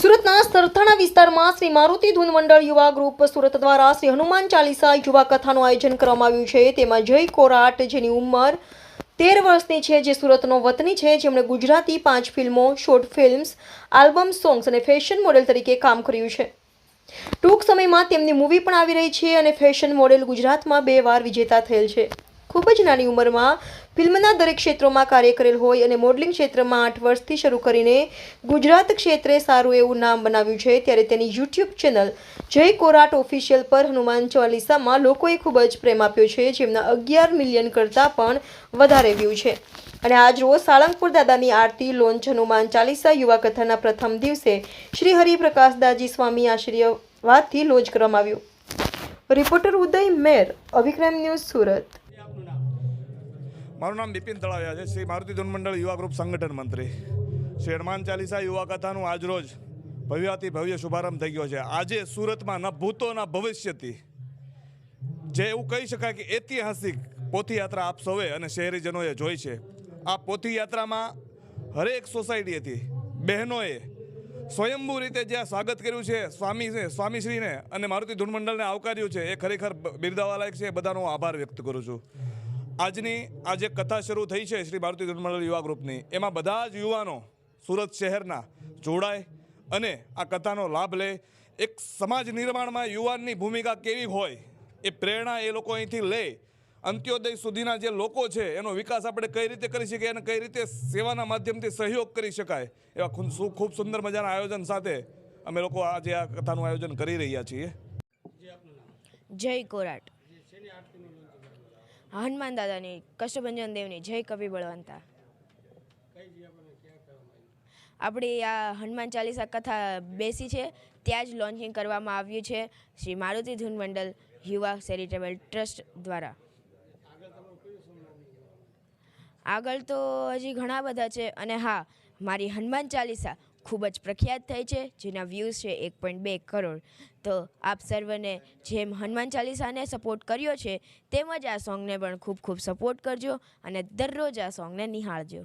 સુરતના સરથાણા વિસ્તારમાં શ્રી મારુતિ ધૂન મંડળ યુવા ગ્રુપ સુરત દ્વારા શ્રી હનુમાન ચાલીસા યુવા કથાનું આયોજન કરવામાં આવ્યું છે. તેમાં જય કોરાટ, જેની ઉંમર તેર વર્ષની છે, જે સુરતનો વતની છે. જેમણે ગુજરાતી પાંચ ફિલ્મો, શોર્ટ ફિલ્મ્સ, આલ્બમ સોંગ્સ અને ફેશન મોડેલ તરીકે કામ કર્યું છે. ટૂંક સમયમાં તેમની મૂવી પણ આવી રહી છે અને ફેશન મોડેલ ગુજરાતમાં બે વાર વિજેતા થયેલ છે. ખૂબ જ નાની ઉંમરમાં ફિલ્મના દરેક ક્ષેત્રોમાં કાર્ય કરેલ હોય અને મોડલિંગ ક્ષેત્રમાં આઠ વર્ષથી શરૂ કરીને ગુજરાત ક્ષેત્રે સારું એવું નામ બનાવ્યું છે, ત્યારે તેની યુટ્યુબ ચેનલ જય કોરાટ ઓફિશિયલ પર હનુમાન ચાલીસામાં લોકોએ ખૂબ જ પ્રેમ આપ્યો છે, જેમના અગિયાર મિલિયન કરતાં પણ વધારે વ્યૂ છે. અને આજ રોજ સાળંગપુર દાદાની આરતી લોન્ચ હનુમાન ચાલીસા યુવા કથાના પ્રથમ દિવસે શ્રી હરિપ્રકાશ દાજી સ્વામી આશીર્વાદથી લોન્ચ કરવામાં આવ્યું. Reporter Uday Mer, Abhikram news Surat. મારું નામ? બિપિન તળાવ્યા છે. શ્રી મારુતિ ધૂન મંડળ યુવા ગ્રુપ સંગઠન મંત્રી. શ્રી હનુમાન ચાલીસા યુવા કથાનું આજરોજ ભવ્યાથી ભવ્ય શુભારંભ થઈ ગયો છે. આજે સુરતમાં ન ભૂતો ભવિષ્યથી જે એવું કહી શકાય કે ઐતિહાસિક પોથીયાત્રા આપ સૌએ અને શહેરીજનોએ જોઈ છે. આ પોથીયાત્રામાં હરેક સોસાયટીએથી બહેનોએ સ્વયંભૂ રીતે જ્યાં સ્વાગત કર્યું છે, સ્વામી સ્વામીશ્રીને અને મારુતિ ધૂનમંડળને આવકાર્યું છે, એ ખરેખર બિરદાવાલાયક છે. બધાનો હું આભાર વ્યક્ત કરું છું. આજની આ જે કથા શરૂ થઈ છે શ્રી મારુતિ ધૂનમંડળ યુવા ગ્રુપની, એમાં બધા જ યુવાનો સુરત શહેરના જોડાય અને આ કથાનો લાભ લે. એક સમાજ નિર્માણમાં યુવાનની ભૂમિકા કેવી હોય એ પ્રેરણા એ લોકો અહીંથી લે. અંત્યોદય સુધીના જે લોકો છે, એનો વિકાસ આપણે કઈ રીતે કરી શકીએ અને કઈ રીતે સેવાના માધ્યમથી સહયોગ કરી શકાય, એવા ખૂબ સુંદર મજાના આયોજન સાથે અમે લોકો આજે આ કથાનું આયોજન કરી રહ્યા છીએ. જય કોરાટ. હનુમાન દાદાની, કષ્ટભંજન દેવની જય કવિ બળવંતા. આપણી આ હનુમાન ચાલીસા કથા બેસી છે, ત્યાં જ લોન્ચિંગ કરવામાં આવ્યું છે, શ્રી મારુતિ ધૂન મંડળ યુવા ચેરિટેબલ ટ્રસ્ટ દ્વારા. આગળ તો હજી ઘણા બધા છે અને હા, મારી હનુમાન ચાલીસા ખૂબ જ પ્રખ્યાત થઈ છે, જેના વ્યૂઝ છે એક પોઈન્ટ બે કરોડ. તો આપ સર્વને જેમ હનુમાન ચાલીસાને સપોર્ટ કર્યો છે તેમજ આ સોંગને પણ ખૂબ ખૂબ સપોર્ટ કરજો અને દરરોજ આ સોંગને નિહાળજો.